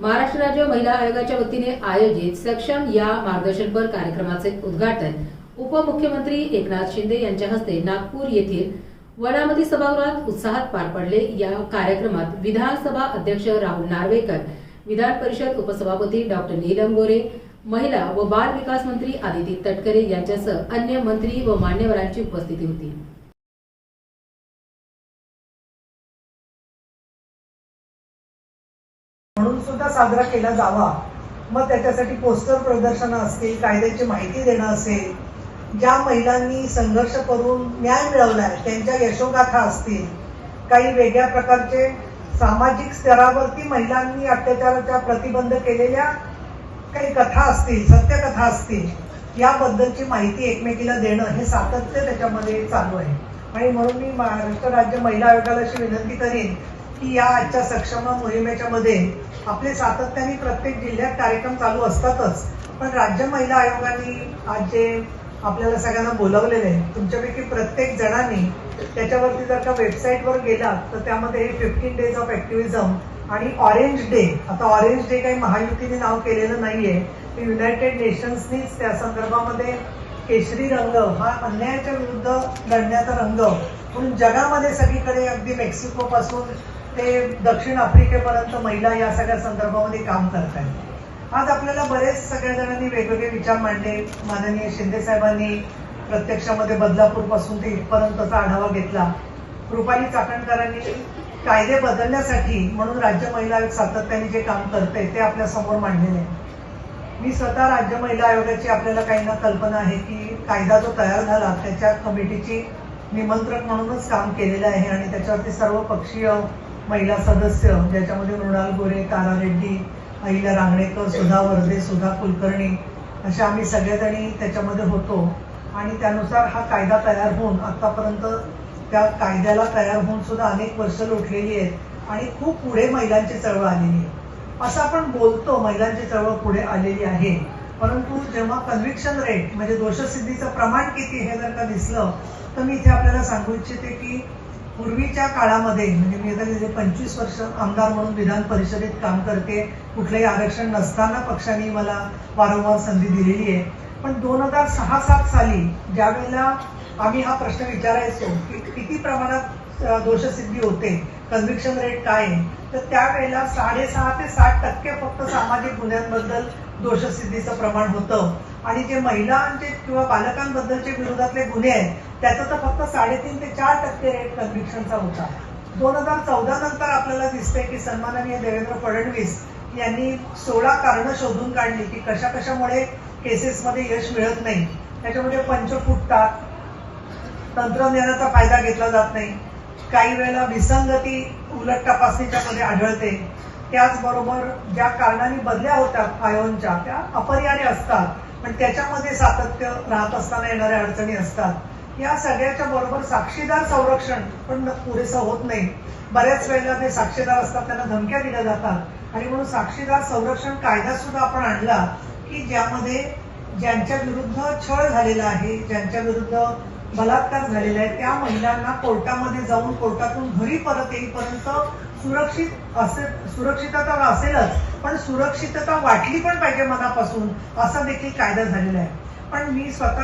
महाराष्ट्र राज्य महिला आयोगाच्या वतीने आयोजित सक्षम या मार्गदर्शनपर कार्यक्रमाचे उद्घाटन उपमुख्यमंत्री एकनाथ शिंदे यांच्या हस्ते नागपूर येथील वनामती सभागृहात उत्साहात पार पडले. या कार्यक्रमात विधानसभा अध्यक्ष राहुल नार्वेकर विधान परिषद उपसभापती डॉक्टर नीलम गोरे महिला व बाल विकास मंत्री आदिती तटकरे यांच्यासह अन्य मंत्री व मान्यवरांची उपस्थिती होती. सुद्धा साजरा केला जावा? मग त्याच्यासाठी पोस्टर प्रदर्शनं असतील कायद्याची माहिती देणं असेल ज्या महिलांनी संघर्ष करून न्याय मिळवलाय त्यांच्या यशोगाथा असतील काही वेगळ्या प्रकारचे सामाजिक स्तरावरती महिलांनी अत्याचाराच्या प्रतिबंध केलेल्या काही कथा असतील सत्यकथा असतील याबद्दलची माहिती एकमेकीला देणं हे सातत्य त्याच्यामध्ये चालू आहे. आणि म्हणून मी महाराष्ट्र राज्य महिला आयोगाला अशी विनंती करीन की या आजच्या सक्षम मोहिमेच्या मध्ये आपले सातत्याने प्रत्येक जिल्ह्यात कार्यक्रम चालू असतातच. पण राज्य महिला आयोगाने आज जे आपल्याला सगळ्यांना बोलवलेले आहे तुमच्यापैकी प्रत्येक जणांनी त्याच्यावरती जर का वेबसाईटवर गेलात तर त्यामध्ये फिफ्टीन डेज ऑफ ऍक्टिव्हिझम आणि ऑरेंज डे आता ऑरेंज डे काही महायुतीने नाव केलेलं नाहीये. ते युनायटेड नेशन्सनीच त्या संदर्भामध्ये केशरी रंग हा अन्यायाच्या विरुद्ध लढण्याचा रंग. म्हणून जगामध्ये सगळीकडे अगदी मेक्सिको पासून ते दक्षिण आफ्रिकेपर्यंत महिला या सगळ्या संदर्भामध्ये काम करत आहेत आज आपल्याला बरेच सगळ्या जणांनी वेगवेगळे विचार मांडले. माननीय शिंदे साहेबांनी प्रत्यक्षामध्ये बदलापूरपासून ते इथपर्यंतचा आढावा घेतला. रुपाली चाकणकरांनी कायदे बदलण्यासाठी म्हणून राज्य महिला आयोग सातत्याने जे काम करते ते आपल्यासमोर मांडलेले आहे. मी स्वतः राज्य महिला आयोगाची आपल्याला काही ना कल्पना आहे की कायदा जो तयार झाला त्याच्या कमिटीची निमंत्रक म्हणूनच काम केलेलं आहे आणि त्याच्यावरती सर्व पक्षीय महिला सदस्य ज्याच्यामध्ये मृणाल गोरे तारा रेड्डी अहिल्या रांगणेकर सुधा वर्धे सुधा कुलकर्णी अशा आम्ही सगळेजणी त्याच्यामध्ये होतो. आणि त्यानुसार हा कायदा तयार होऊन आतापर्यंत त्या कायद्याला तयार होऊन सुद्धा अनेक वर्ष लोटलेली आहेत आणि खूप पुढे महिलांची चळवळ आलेली आहे. असं आपण बोलतो महिलांची चळवळ पुढे आलेली आहे. परंतु जेव्हा कन्व्हिक्शन रेट म्हणजे दोषसिद्धीचं प्रमाण किती हे जर का दिसलं तर मी इथे आपल्याला सांगू इच्छिते की पूर्वीच्या काळामध्ये म्हणजे मी आता गेले पंचवीस वर्ष आमदार म्हणून विधान परिषदेत काम करते कुठलंही आरक्षण नसताना पक्षाने मला वारंवार संधी दिलेली आहे. पण दोन हजार सहा सात साली ज्या वेळेला आम्ही हा प्रश्न विचारायचो की किती प्रमाणात दोषसिद्धी होते कन्व्हिक्शन रेट काय आहे तर त्यावेळेला साडेसहा ते साठ टक्के फक्त सामाजिक गुन्ह्यांबद्दल दोषसिद्धीचं प्रमाण होतं. आणि जे महिलांचे किंवा बालकांबद्दलचे विरोधातले गुन्हे आहेत त्याचा तर फक्त साडेतीन ते चार टक्के रेट कन्व्हिक्शनचा होता. दोन हजार चौदा नंतर आपल्याला दिसते की सन्माननीय देवेंद्र फडणवीस यांनी सोळा कारणं शोधून काढली की कशा कशामुळे केसेसमध्ये यश मिळत नाही. त्याच्यामध्ये पंच फुटतात. तंत्रज्ञानाचा फायदा घेतला जात नाही. काही वेळेला विसंगती उलट तपासणीच्या मध्ये आढळते. त्याचबरोबर ज्या कारणाने बदल्या होतात आयोनच्या त्या अपरिहार्य असतात. पण त्याच्यामध्ये सातत्य राहत असताना येणाऱ्या अडचणी असतात. या सगळ्याच्या बरोबर साक्षीदार संरक्षण पण पुरेसं होत नाही. बऱ्याच वेळेला ते साक्षीदार असतात त्यांना धमक्या दिल्या जातात. आणि म्हणून साक्षीदार संरक्षण कायदा सुद्धा आपण आणला की ज्यामध्ये ज्यांच्या विरुद्ध छळ झालेला आहे ज्यांच्या विरुद्ध बलात्कार झालेला आहे त्या महिलांना कोर्टामध्ये जाऊन कोर्टातून घरी परत येईपर्यंत सुरक्षित असे सुरक्षितता असेलच पण सुरक्षितता वाटली पण पाहिजे मनापासून असा देखील कायदा झालेला आहे. पण मी स्वतः